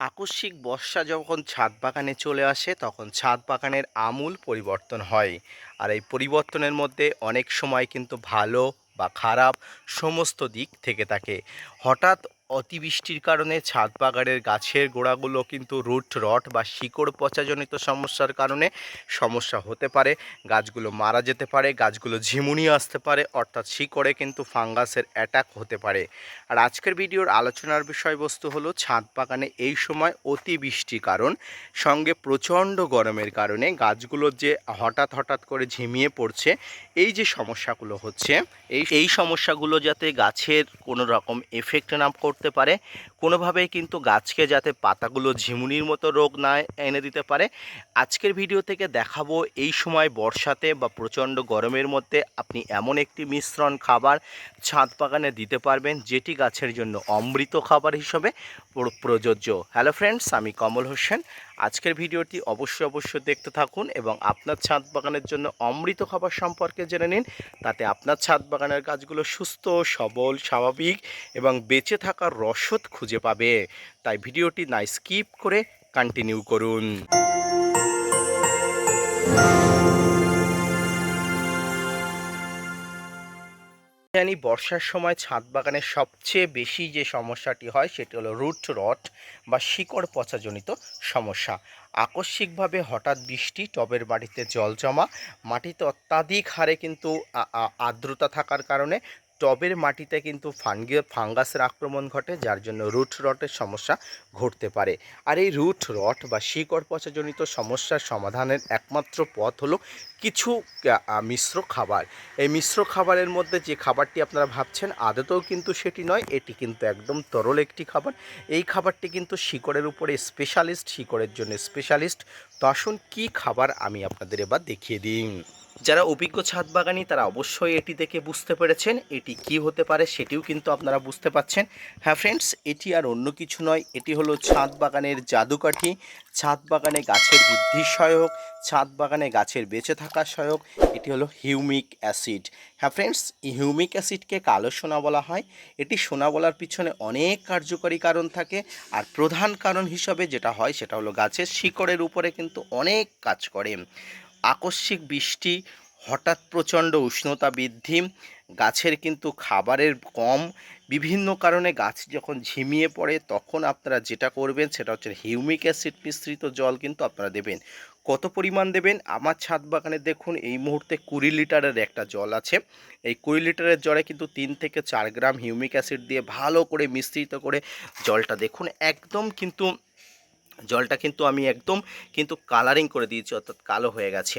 আকস্মিক বর্ষা যখন ছাদ বাগানে চলে আসে, তখন ছাদ বাগানের আমূল পরিবর্তন হয়। আর এই পরিবর্তনের মধ্যে অনেক সময় কিন্তু ভালো বা খারাপ সমস্ত দিক থেকে থাকে। হঠাৎ অতিবৃষ্টির কারণে ছাদ বাগানের গাছের গোড়াগুলো কিন্তু রুট রট বা শিকড় পচাজনিত সমস্যার কারণে সমস্যা হতে পারে, গাছগুলো মারা যেতে পারে, গাছগুলো ঝিমুনি আসতে পারে, অর্থাৎ শিকড়ে কিন্তু ফাঙ্গাসের অ্যাটাক হতে পারে। আর আজকের ভিডিওর আলোচনার বিষয়বস্তু হলো ছাদ বাগানে এই সময় অতিবৃষ্টি কারণ, সঙ্গে প্রচণ্ড গরমের কারণে গাছগুলো যে হঠাৎ হঠাৎ করে ঝিমিয়ে পড়ছে, এই যে সমস্যাগুলো হচ্ছে, এই এই সমস্যাগুলো যাতে গাছের কোনো রকম এফেক্ট না পারে। কোনোভাবেই কিন্তু গাছকে যাতে পাতাগুলো ঝিমুনির মতো রোগ না এনে দিতে পারে। আজকের ভিডিও থেকে দেখাবো এই সময় বর্ষাতে বা প্রচণ্ড গরমের মধ্যে আপনি এমন একটি মিশ্রণ খাবার ছাদ বাগানে দিতে পারবেন, যেটি গাছের জন্য অমৃত খাবার হিসেবে প্রযোজ্য। হ্যালো ফ্রেন্ডস আমি কমল হোসেন। আজকের ভিডিওটি অবশ্যই অবশ্যই দেখতে থাকুন এবং আপনার ছাদ বাগানের জন্য অমৃত খাবার সম্পর্কে জেনে নিন। তাতে আপনার ছাদ বাগানের গাছগুলো সুস্থ, সবল, স্বাভাবিক এবং বেঁচে থাকার রসদ খুঁজে পাবে। তাই ভিডিওটি না স্কিপ করে কন্টিনিউ করুন। জানি বর্ষার সময় ছাদ বাগানের সবচেয়ে বেশি যে সমস্যাটি হয়, সেটি হলো রুট রট বা শিকড় পচাজনিত সমস্যা। আকস্মিকভাবে হঠাৎ বৃষ্টি, টবের বাড়িতে জল জমা, মাটিতে অত্যাধিক হারে কিন্তু আর্দ্রতা থাকার কারণে টবের মাটিতে কিন্তু ফানগি ফাঙ্গাসের আক্রমণ ঘটে, যার জন্য রুট রটের সমস্যা ঘটতে পারে। আর এই রুট রট বা শিকড় পচাজনিত সমস্যার সমাধানের একমাত্র পথ হলো কিছু মিশ্র খাবার। এই মিশ্র খাবারের মধ্যে যে খাবারটি আপনারা ভাবছেন, আদতেও কিন্তু সেটি নয়, এটি কিন্তু একদম তরল একটি খাবার। এই খাবারটি কিন্তু শিকড়ের উপরে স্পেশালিস্ট, শিকড়ের জন্য স্পেশালিস্ট। তো আসুন, কী খাবার আমি আপনাদের এবার দেখিয়ে দিই। যারা অভিজ্ঞ ছাদ বাগানি তারা অবশ্যই এটি দেখে বুঝতে পেরেছেন। এটি কি হতে পারে সেটিও কিন্তু আপনারা বুঝতে পাচ্ছেন। হ্যাঁ ফ্রেন্ডস এটি আর অন্য কিছু নয়। এটি হলো ছাদ বাগানের জাদুকাঠি। ছাদ বাগানে গাছের বৃদ্ধি সহায়ক। ছাদ বাগানে গাছের বেঁচে থাকা সহায়ক। এটি হলো হিউমিক অ্যাসিড। হ্যাঁ ফ্রেন্ডস হিউমিক অ্যাসিডকে কালো সোনা বলা হয়। এটি সোনা বলার পিছনে অনেক কার্যকরী কারণ থাকে। আর প্রধান কারণ হিসাবে যেটা হয়, সেটা হলো গাছের শিকড়ের উপরে কিন্তু অনেক কাজ করে। আকস্মিক বৃষ্টি, হঠাৎ প্রচণ্ড উষ্ণতা বৃদ্ধি, গাছের কিন্তু খাবারের কম। বিভিন্ন কারণে গাছ যখন ঝিমিয়ে পড়ে, তখন আপনারা যেটা করবেন, সেটা হচ্ছে হিউমিক অ্যাসিড মিশ্রিত জল কিন্তু আপনারা দেবেন। কত পরিমাণ দেবেন? আমার ছাদ বাগানে দেখুন, এই মুহূর্তে কুড়ি লিটারের একটা জল আছে। এই কুড়ি লিটারের জলে কিন্তু তিন থেকে চার গ্রাম হিউমিক অ্যাসিড দিয়ে ভালো করে মিশ্রিত করে জলটা দেখুন। একদম কিন্তু জলটা কিন্তু আমি একদম কিন্তু কালারিং করে দিয়েছি, অর্থাৎ কালো হয়ে গেছে।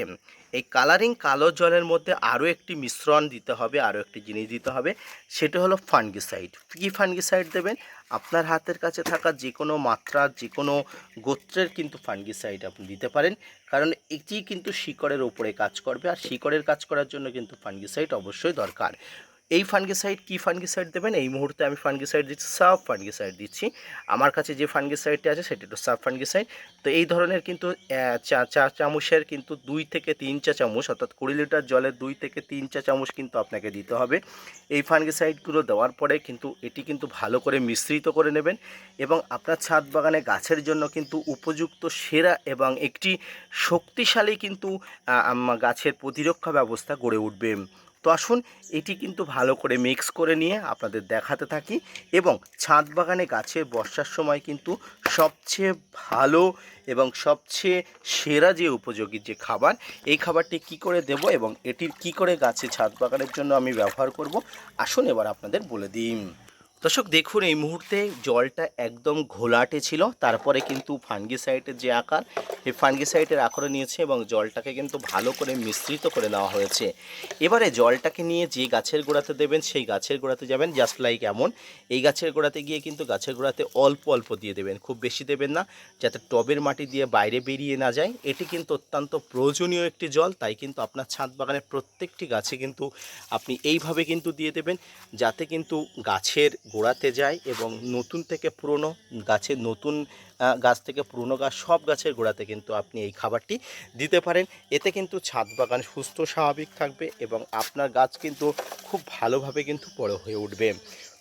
এই কালারিং কালো জলের মধ্যে আরও একটি মিশ্রণ দিতে হবে, আরও একটি জিনিস দিতে হবে, সেটা হলো ফানগিসাইড কী ফানগিসাইড দেবেন? আপনার হাতের কাছে থাকা যে কোনো মাত্রা যে কোনো গোত্রের কিন্তু ফানগিসাইড আপনি দিতে পারেন, কারণ এটি কিন্তু শিকড়ের ওপরে কাজ করবে, আর শিকড়ের কাজ করার জন্য কিন্তু ফানগিসাইড অবশ্যই দরকার। এই ফানগিসাইড কি ফানগিসাইড দেবেন? এই মুহূর্তে আমি ফানগিসাইড দিচ্ছি সাব ফানগিসাইড দিচ্ছি। আমার কাছে যে ফানগিসাইডটি আছে, সেটি একটু সাব ফানগিসাইড তো এই ধরনের কিন্তু চা চা চামচের কিন্তু দুই থেকে তিন চা চামচ, অর্থাৎ কুড়ি লিটার জলে দুই থেকে তিন চা চামচ কিন্তু আপনাকে দিতে হবে। এই ফানগিসাইডগুলো দেওয়ার পরে কিন্তু এটি কিন্তু ভালো করে মিশ্রিত করে নেবেন এবং আপনার ছাদ বাগানে গাছের জন্য কিন্তু উপযুক্ত সেরা এবং একটি শক্তিশালী কিন্তু গাছের প্রতিরক্ষা ব্যবস্থা গড়ে উঠবে। তো আসুন এটি কিন্তু ভালো করে মিক্স করে নিয়ে আপনাদের দেখাতে থাকি এবং ছাদ বাগানে গাছের বর্ষার সময় কিন্তু সবচেয়ে ভালো এবং সবচেয়ে সেরা যে উপযোগী যে খাবার, এই খাবারটি কি করে দেব এবং এটির কি করে গাছে ছাদ বাগানের জন্য আমি ব্যবহার করব, আসুন এবার আপনাদের বলে দিই। দর্শক, দেখুন, এই মুহূর্তে জলটা একদম ঘোলাটে ছিল, তারপরে কিন্তু ফানগিসাইডের যে আকার এই ফানগিসাইডের আকারে নিয়েছে এবং জলটাকে কিন্তু ভালো করে মিশ্রিত করে নেওয়া হয়েছে। এবারে জলটাকে নিয়ে যে গাছের গোড়াতে দেবেন, সেই গাছের গোড়াতে যাবেন জাস্ট লাইক এমন। এই গাছের গোড়াতে গিয়ে কিন্তু গাছের গোড়াতে অল্প অল্প দিয়ে দেবেন, খুব বেশি দেবেন না, যাতে টবের মাটি দিয়ে বাইরে বেরিয়ে না যায়। এটি কিন্তু অত্যন্ত প্রয়োজনীয় একটি জল, তাই কিন্তু আপনার ছাদ বাগানের প্রত্যেকটি গাছে কিন্তু আপনি এইভাবে কিন্তু দিয়ে দেবেন, যাতে কিন্তু গাছের গোড়াতে যায় এবং নতুন থেকে পুরনো গাছের নতুন গাছ থেকে, পুরনো গাছ, সব গাছের গোড়াতে কিন্তু আপনি এই খাবারটি দিতে পারেন। এতে কিন্তু ছাদ বাগান সুস্থ, স্বাভাবিক থাকবে এবং আপনার গাছ কিন্তু খুব ভালোভাবে কিন্তু বড় হয়ে উঠবে।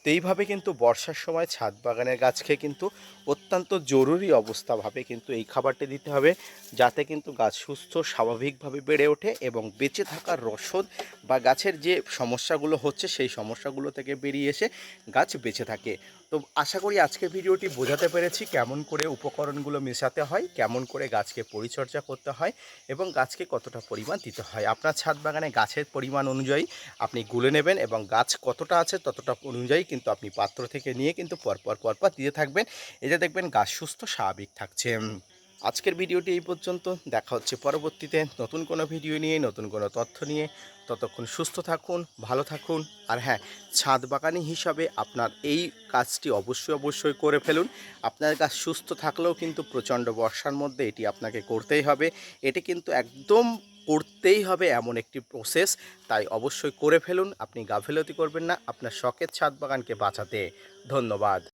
তো এইভাবে কিন্তু বর্ষার সময় ছাদ বাগানের গাছকে কিন্তু অত্যন্ত জরুরি অবস্থাভাবে কিন্তু এই খাবারটি দিতে হবে, যাতে কিন্তু গাছ সুস্থ, স্বাভাবিকভাবে বেড়ে ওঠে এবং বেঁচে থাকার রসদ বা গাছের যে সমস্যাগুলো হচ্ছে, সেই সমস্যাগুলো থেকে বেরিয়ে এসে গাছ বেঁচে থাকে। তো আশা করি আজকের ভিডিওটি বোঝাতে পেরেছি কেমন করে উপকরণগুলো মেশাতে হয়, কেমন করে গাছকে পরিচর্যা করতে হয় এবং গাছকে কতটা পরিমাণ দিতে হয়। আপনার ছাদ বাগানে গাছের পরিমাণ অনুযায়ী আপনি গুলে নেবেন এবং গাছ কতটা আছে ততটা অনুযায়ী কিন্তু আপনি পাত্র থেকে নিয়ে কিন্তু পরপর পরপর দিতে থাকবেন। এতে দেখবেন গাছ সুস্থ, স্বাভাবিক থাকছে। আজকের ভিডিওটি এই পর্যন্ত। দেখা হচ্ছে পরবর্তীতে নতুন কোনো ভিডিও নিয়ে, নতুন কোনো তথ্য নিয়ে। ততক্ষণ সুস্থ থাকুন, ভালো থাকুন। আর হ্যাঁ ছাদ বাগানি হিসাবে আপনার এই কাজটি অবশ্যই অবশ্যই করে ফেলুন। আপনার গাছ সুস্থ থাকলেও কিন্তু প্রচণ্ড বর্ষার মধ্যে এটি আপনাকে করতেই হবে। এটি কিন্তু একদম করতেই হবে এমন একটি প্রসেস তাই অবশ্যই করে ফেলুন, আপনি গাফিলতি করবেন না। আপনার শখের ছাদ বাগানকে বাঁচাতে। ধন্যবাদ।